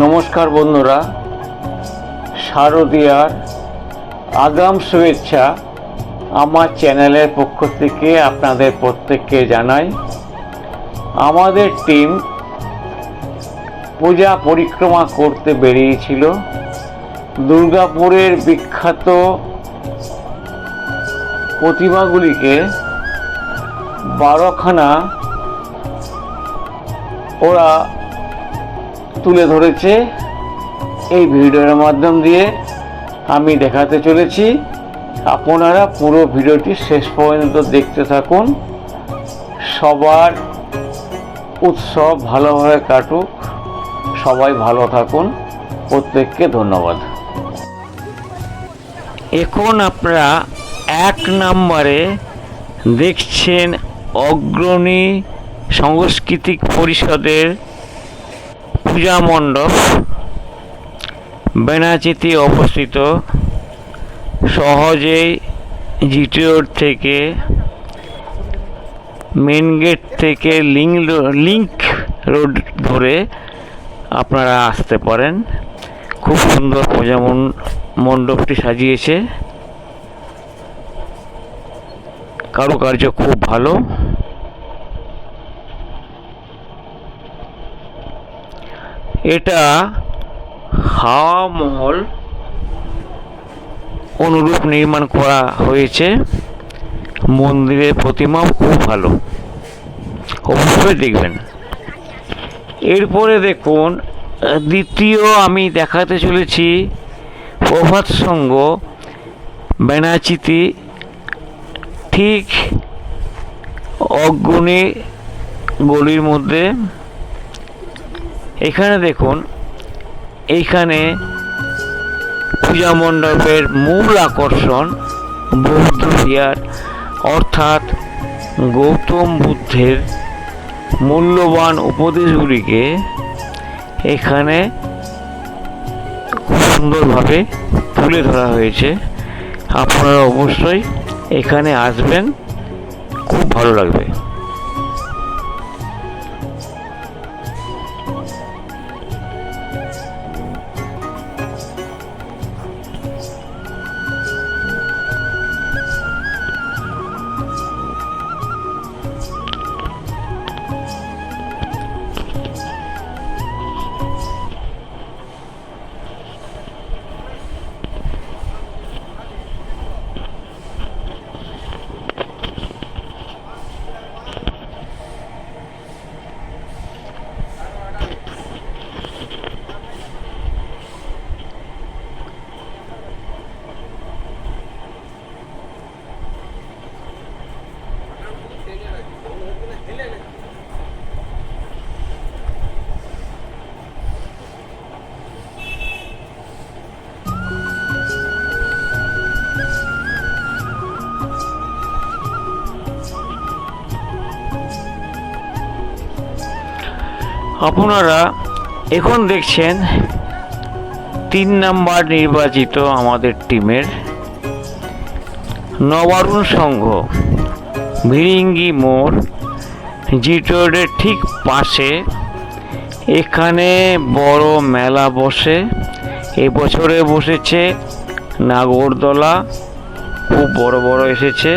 নমস্কার বন্ধুরা, শারদীয়ার আগাম শুভেচ্ছা আমার চ্যানেলের পক্ষ থেকে আপনাদের প্রত্যেককে জানাই। আমাদের টিম পূজা পরিক্রমা করতে বেরিয়েছিল। দুর্গাপুরের বিখ্যাত প্রতিমাগুলিকে বারোখানা ওরা তুলে ধরেছে। এই ভিডিওর মাধ্যম দিয়ে আমি দেখাতে চলেছি। আপনারা পুরো ভিডিওটি শেষ পর্যন্ত দেখতে থাকুন। সবার উৎসব ভালোভাবে কাটুক। সবাই ভালো থাকুন। প্রত্যেককে ধন্যবাদ। এখন আপনারা এক নম্বরে দেখছেন অগ্রণী সাংস্কৃতিক পরিষদের পূজা মণ্ডপ, বেনাচিতে অবস্থিত সহজেই জিটি রোড থেকে মেন গেট থেকে লিঙ্ক লিঙ্ক রোড ধরে আপনারা আসতে পারেন। খুব সুন্দর পূজা মণ্ডপটি সাজিয়েছে। কারুকার্য খুব ভালো। এটা হাওয়া মহল অনুরূপ নির্মাণ করা হয়েছে। মন্দিরের প্রতিমাও খুব ভালো। অবশ্যই দেখবেন। এরপরে দেখুন, দ্বিতীয় আমি দেখাতে চলেছি প্রভাত সঙ্গ বেনাচিতি ঠিক অগ্রণী গলির মধ্যে। এখানে দেখুন এইখানে পূজা মণ্ডপের মূল আকর্ষণ বৌদ্ধ বিহার, অর্থাৎ গৌতম বুদ্ধের মূল্যবান উপদেশগুলিকে এখানে খুব সুন্দরভাবে তুলে ধরা হয়েছে। আপনারা অবশ্যই এখানে আসবেন, খুব ভালো লাগবে। আপনারা এখন দেখছেন তিন নাম্বার নির্বাচিত আমাদের টিমের নবারুণ সংঘ, ভিরিঙ্গি মোড় জিট রোডের ঠিক পাশে। এখানে বড় মেলা বসে, এবছরে বসেছে নাগরদোলা, খুব বড় বড় এসেছে।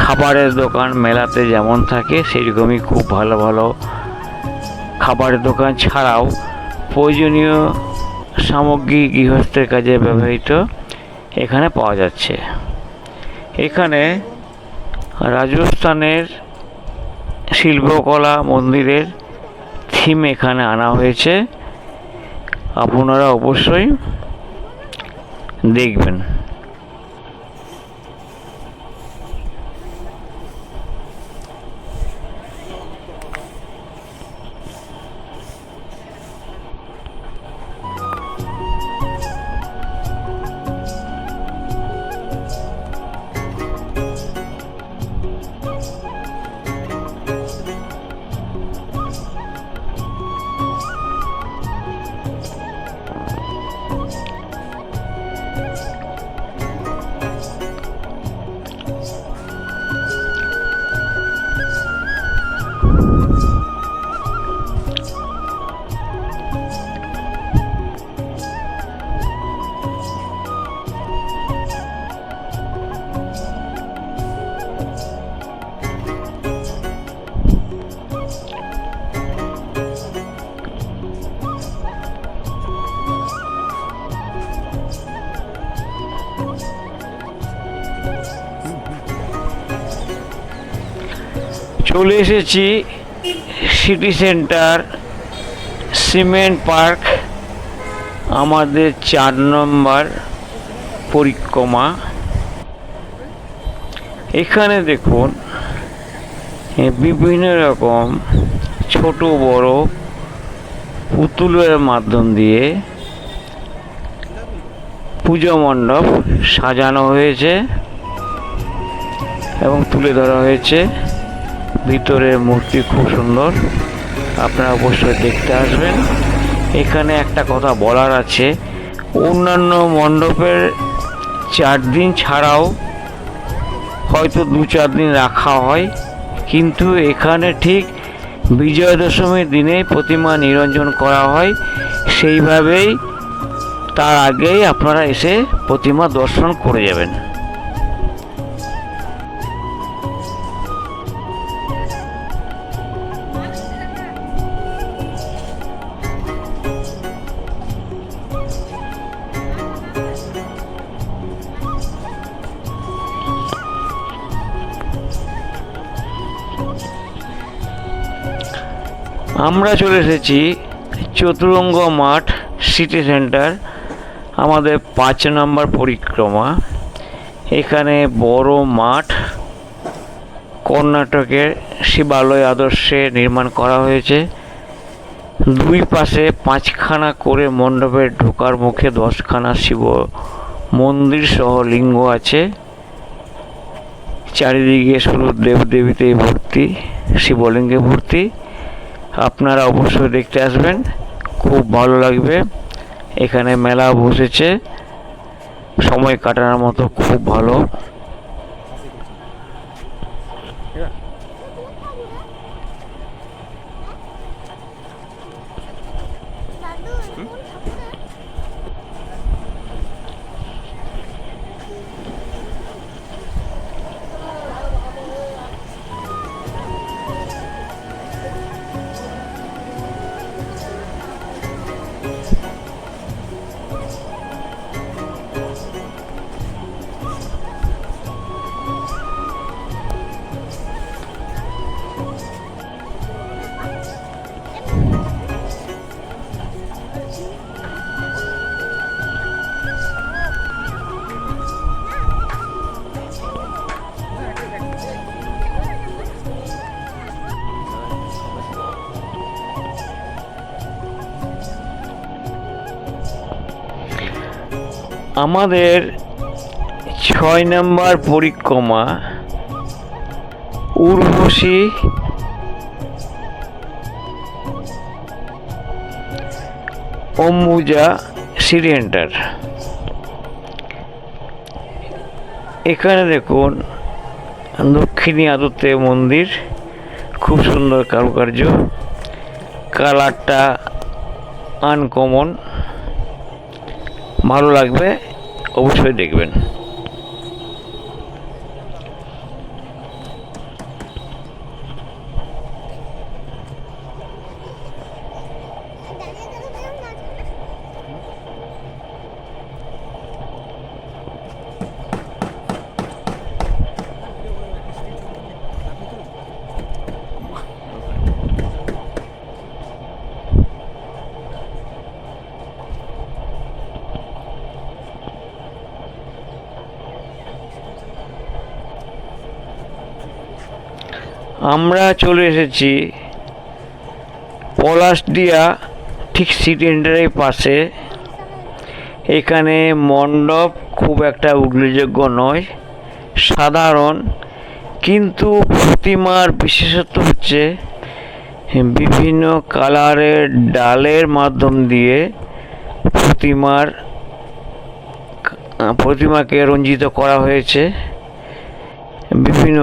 খাবারের দোকান মেলাতে যেমন থাকে, সেরকমই খুব ভালো ভালো খাবারের দোকান ছাড়াও প্রয়োজনীয় সামগ্রী গৃহস্থের কাজে ব্যবহৃত এখানে পাওয়া যাচ্ছে। এখানে রাজস্থানের শিল্পকলা মন্দিরের থিম এখানে আনা হয়েছে। আপনারা অবশ্যই দেখবেন। চলে এসেছি সিটি সেন্টার সিমেন্ট পার্ক আমাদের চার নম্বর পরিক্রমা। এখানে দেখুন বিভিন্ন রকম ছোট বড় পুতুলের মাধ্যম দিয়ে পুজো মণ্ডপ সাজানো হয়েছে এবং তুলে ধরা হয়েছে। ভিতরের মূর্তি খুব সুন্দর। আপনারা অবশ্যই দেখতে আসবেন। এখানে একটা কথা বলার আছে। অন্যান্য মণ্ডপের চার দিন ছাড়াও হয়তো দু চার দিন রাখা হয়। কিন্তু এখানে ঠিক বিজয়া দশমীর দিনে প্রতিমা নিরঞ্জন করা হয়। সেইভাবেই তার আগেই আপনারা এসে প্রতিমা দর্শন করে যাবেন। আমরা চলে এসেছি চতুরঙ্গ মাঠ সিটি সেন্টার, আমাদের পাঁচ নম্বর পরিক্রমা। এখানে বড় মাঠ, কর্ণাটকের শিবালয় আদর্শে নির্মাণ করা হয়েছে। দুই পাশে পাঁচখানা করে মণ্ডপের ঢোকার মুখে দশখানা শিব মন্দির সহ লিঙ্গ আছে। চারিদিকে শুধু দেবদেবীতে ভর্তি, শিবলিঙ্গে ভর্তি। আপনারা অবশ্যই দেখতে আসবেন। খুব ভালো লাগবে। এখানে মেলা বসেছে। সময় কাটানোর মতো খুব ভালো। আমাদের ছয় নম্বর পরিক্রমা উর্বশী অম্বুজা সিলিন্ডার এখানে দেখুন দক্ষিণী আদতে মন্দির, খুব সুন্দর কারুকার্য, কালারটা আনকমন ভালো লাগবে অবশ্যই দেখবেন। আমরা চলে এসেছি পলাশডিয়া, ঠিক সিটি সেন্টারের পাশে। এখানে মণ্ডপ খুব একটা উল্লেখযোগ্য নয়, সাধারণ, কিন্তু প্রতিমার বিশেষত্ব হচ্ছে বিভিন্ন কালারের ডালের মাধ্যম দিয়ে প্রতিমার প্রতিমাকে রঞ্জিত করা হয়েছে। বিভিন্ন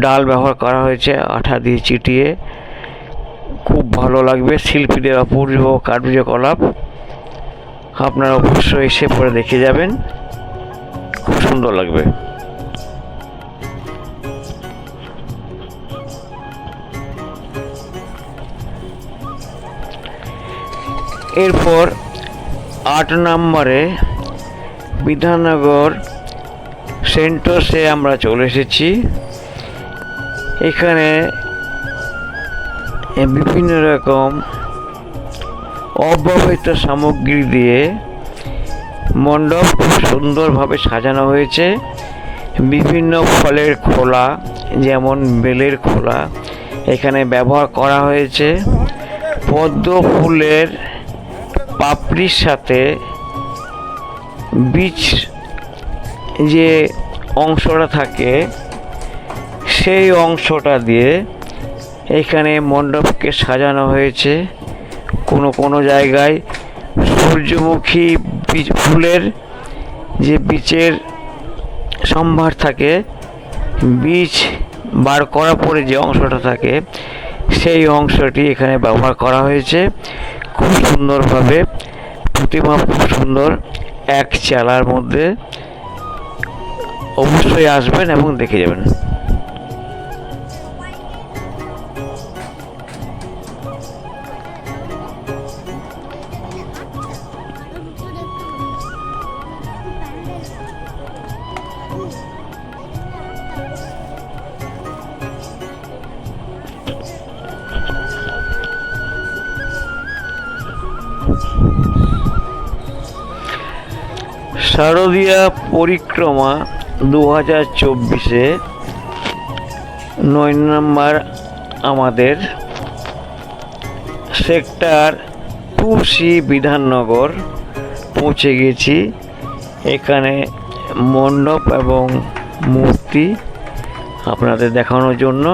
ডাল ব্যবহার করা হয়েছে, আঠা দিয়ে চিটিয়ে। খুব ভালো লাগবে শিল্পীদের অপূর্ব কার্যকলাপ। আপনারা অবশ্যই এসে পরে দেখে যাবেন। খুব সুন্দর লাগবে। এরপর আট নম্বরে বিধাননগর সেন্টোসে আমরা চলে এসেছি। এখানে বিভিন্ন রকম অব্যবহৃত সামগ্রী দিয়ে মণ্ডপ খুব সুন্দরভাবে সাজানো হয়েছে। বিভিন্ন ফলের খোলা, যেমন বেলের খোলা, এখানে ব্যবহার করা হয়েছে। পদ্ম ফুলের পাপড়ির সাথে বীজ যে অংশটা থাকে সেই অংশটা দিয়ে এখানে মণ্ডপকে সাজানো হয়েছে। কোনো কোনো জায়গায় সূর্যমুখী ফুলের যে বীজের সম্ভার থাকে, বীজ বার করার পরে যে অংশটা থাকে, সেই অংশটি এখানে ব্যবহার করা হয়েছে। খুব সুন্দরভাবে, প্রতিমা খুব সুন্দর, এক চালার মধ্যে। অবশ্যই আসবেন এবং দেখে যাবেন। শারদীয়া পরিক্রমা দু হাজার চব্বিশে নয় নম্বর আমাদের সেক্টর টু সি বিধাননগর পৌঁছে গেছি। এখানে মণ্ডপ এবং মূর্তি আপনাদের দেখানোর জন্য।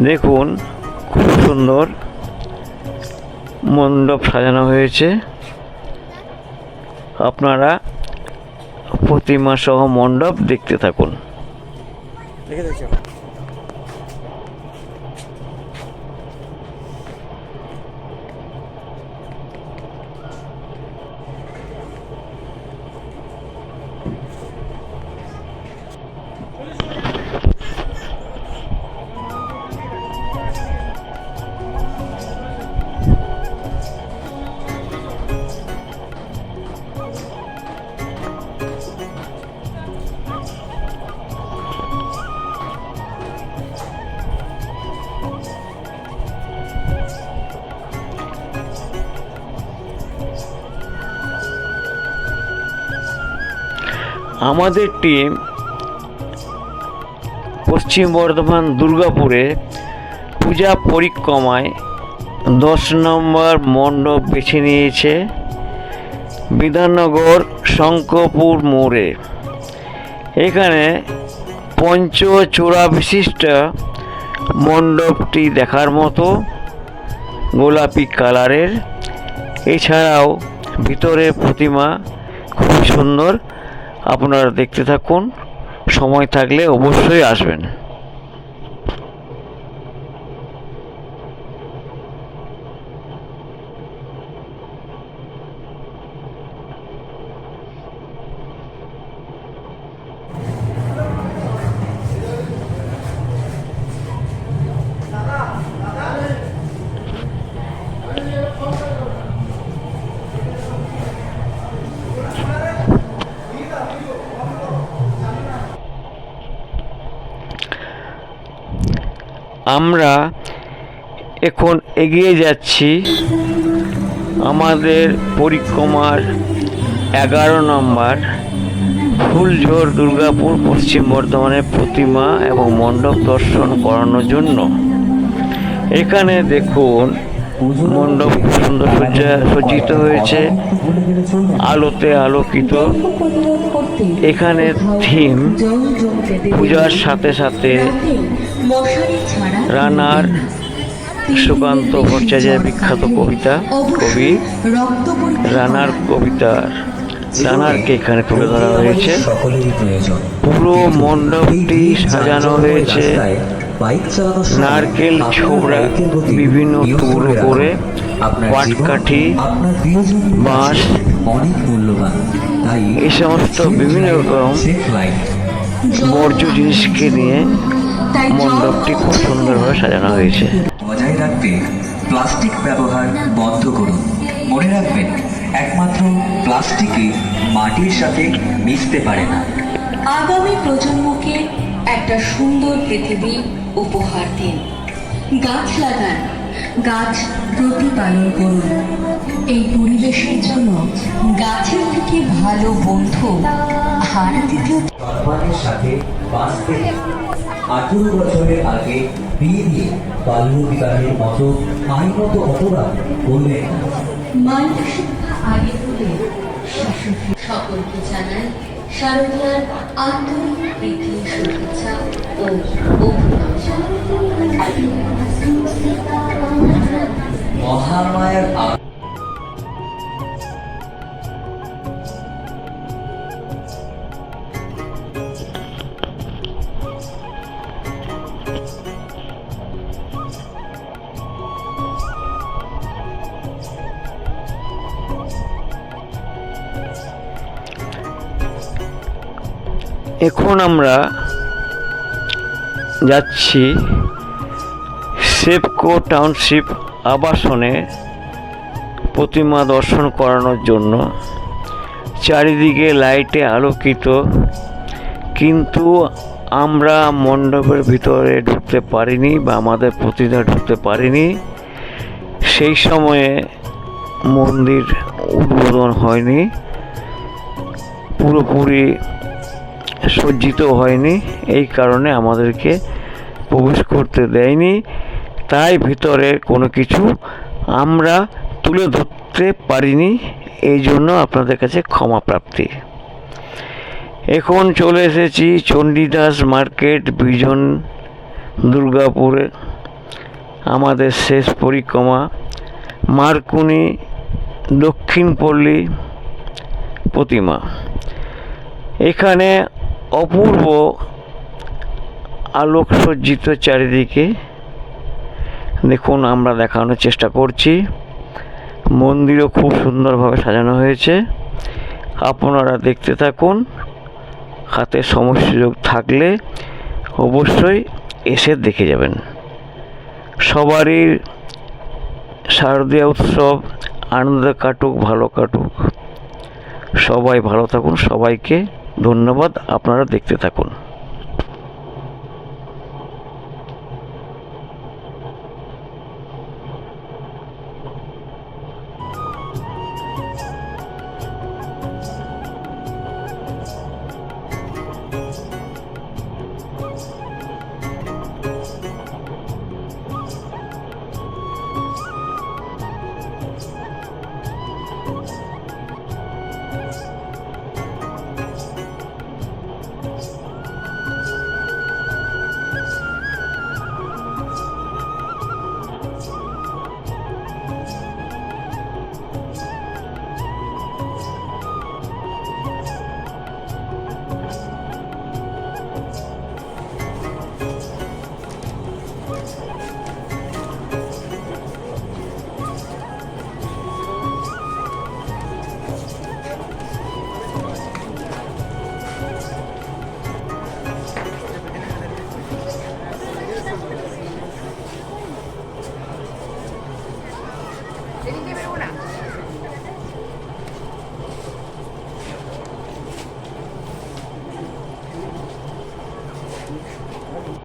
দেখুন, খুব সুন্দর মণ্ডপ সাজানো হয়েছে। আপনারা প্রতিমা সহ মণ্ডপ দেখতে থাকুন। আমাদের টিম পশ্চিম বর্ধমান দুর্গাপুরে পূজা পরিক্রমায় দশ নম্বর মণ্ডপ বেছে নিয়েছে বিধাননগর শঙ্করপুর মোড়ে। এখানে পঞ্চচূড়া বিশিষ্ট মণ্ডপটি দেখার মতো গোলাপি কালারের। এছাড়াও ভিতরের প্রতিমা খুব সুন্দর। আপনারা দেখতে থাকুন। সময় থাকলে অবশ্যই আসবেন। আমরা এখন এগিয়ে যাচ্ছি আমাদের পরিক্রমার এগারো নম্বর ফুলঝোর দুর্গাপুর পশ্চিম বর্ধমানের প্রতিমা এবং মণ্ডপ দর্শন করানোর জন্য। এখানে দেখুন, মণ্ডপ সুন্দর সজ্জা সজ্জিত হয়েছে, আলোতে আলোকিত। এখানে থিম, পূজার সাথে সাথে রানার সুকান্ত ভট্টাচার্যের বিখ্যাত কবিতা কবি রানার কবিতার। রানারকে এখানে তুলে ধরা হয়েছে। পুরো মণ্ডপটি সাজানো হয়েছে। নারকেল ছোবড়া বিভিন্ন টুকরো করে পাটকাঠি, বাঁশ, অনেক মূল্যবান। তাই এই সমস্ত বিভিন্ন রকম বর্জ্য জিনিসকে নিয়ে মণ্ডপটি খুব সুন্দরভাবে সাজানো হয়েছে। বজায় রাখতে প্লাস্টিক ব্যবহার বন্ধ করুন। মনে রাখবেন একমাত্র প্লাস্টিকই মাটির সাথে মিশতে পারে না। আগামী প্রজন্মকে একটা সুন্দর পৃথিবী উপহার দিন। গাছ লাগান গাছ প্রতিপালন করুন। এই পরিবেশের জন্য গাছের থেকে ভালো বন্ধু সম্মানের সাথে বাঁচতে আঠেরো বছরের আগে বিয়ে দিয়ে বাল্য বিবাহের মতো আইনত অপরাধ করলেন। শিক্ষা আগে তুলে সকলকে জানাই শারদীয়ার আন্তরিক প্রীতি শুভেচ্ছা ও অভিনন্দন। মহামায়ার এখন আমরা যাচ্ছি সেপকো টাউনশিপ আবাসনে প্রতিমা দর্শন করানোর জন্য। চারিদিকে লাইটে আলোকিত, কিন্তু আমরা মণ্ডপের ভিতরে ঢুকতে পারিনি বা আমাদের প্রতিমা ঢুকতে পারিনি। সেই সময়ে মন্দির উদ্বোধন হয়নি। পুরোপুরি সজ্জিত হয়নি, এই কারণে আমাদেরকে প্রবেশ করতে দেয়নি। তাই ভিতরে কোনো কিছু আমরা তুলে ধরতে পারিনি, এই জন্য আপনাদের কাছে ক্ষমা প্রাপ্তি। এখন চলে এসেছি চণ্ডীদাস মার্কেট, বিজন, দুর্গাপুরে। আমাদের শেষ পরিক্রমা, মার্কুনি, দক্ষিণপল্লী প্রতিমা। এখানে অপূর্ব আলোকসজ্জিত চারিদিকে দেখুন, আমরা দেখানোর চেষ্টা করছি। মন্দিরও খুব সুন্দরভাবে সাজানো হয়েছে। আপনারা দেখতে থাকুন, হাতে সময় সুযোগ থাকলে অবশ্যই এসে দেখে যাবেন। সবারই শারদীয় উৎসব আনন্দ কাটুক, ভালো কাটুক। সবাই ভালো থাকুন, সবাইকে ধন্যবাদ আপনারা দেখতে থাকুন।